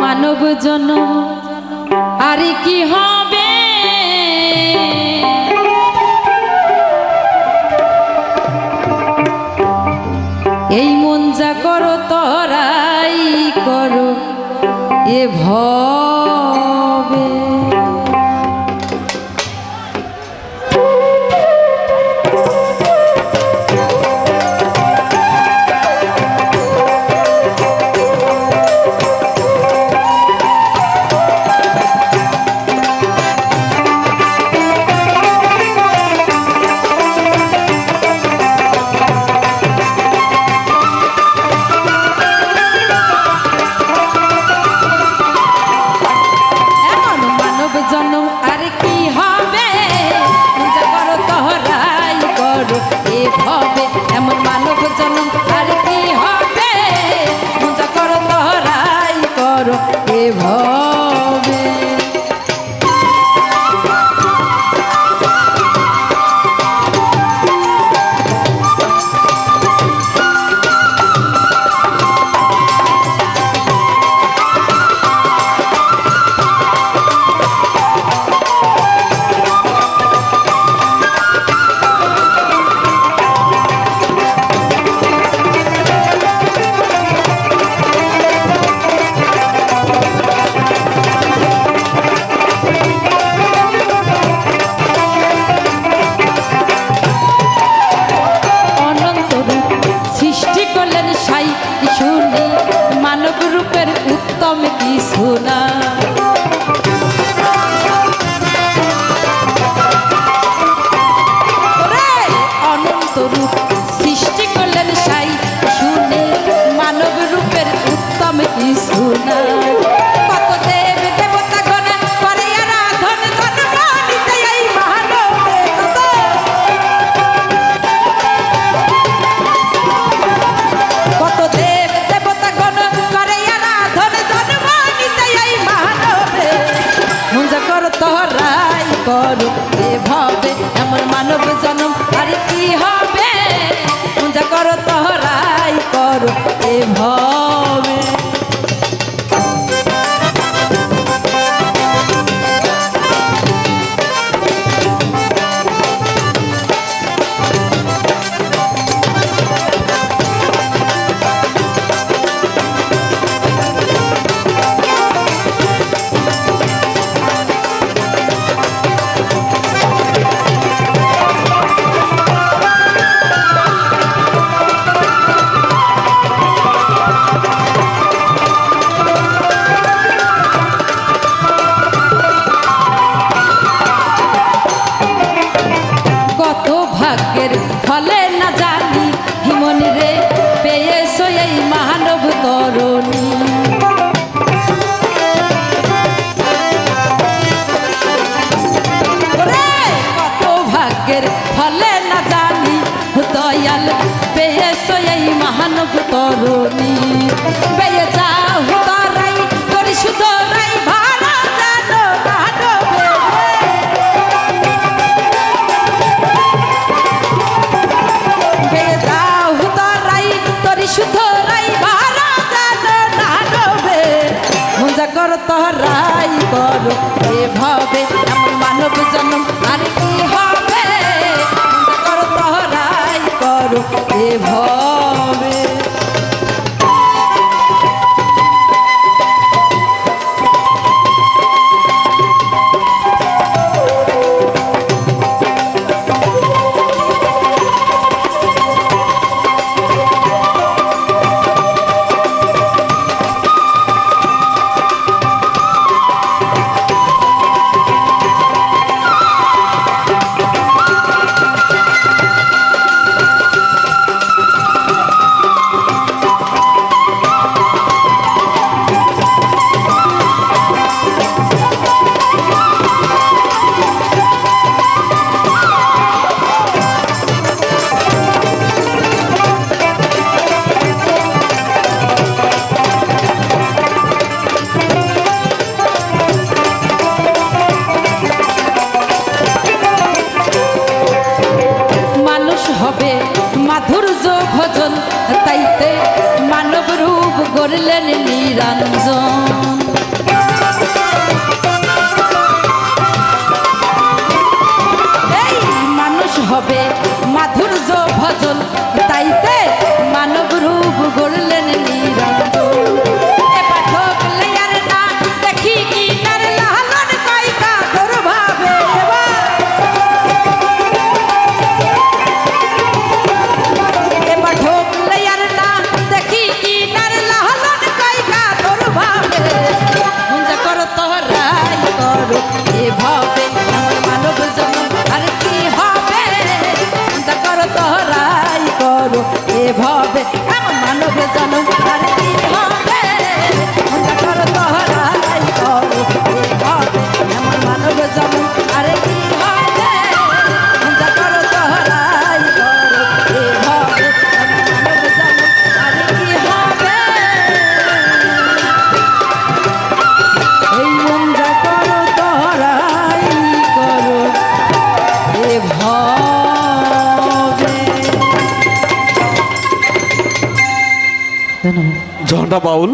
মানব জন্ম আর কি হবে? এই মন যা করো তরাই করো এ ভবে করো এভাবে এমন মানব জন্ম আর কি হবে? পূজা করো তোরাই করো এ ওরে, কত ভাগ্যের ফলে না জানি দয়াল পেয়েছ এই যাও কর এভাবে এমন মানব জন্ম আর কি হবে? করো তহরাই করো এভাবে মাধুর্য ভজন, তাইতে মানব রূপ গড়লেন নিরঞ্জন। এই মানুষ হবে মাধুর্য ভজন, তাইতে মানব রূপ গড়লেন ধন্যবাদ ঝন্ডা বাউল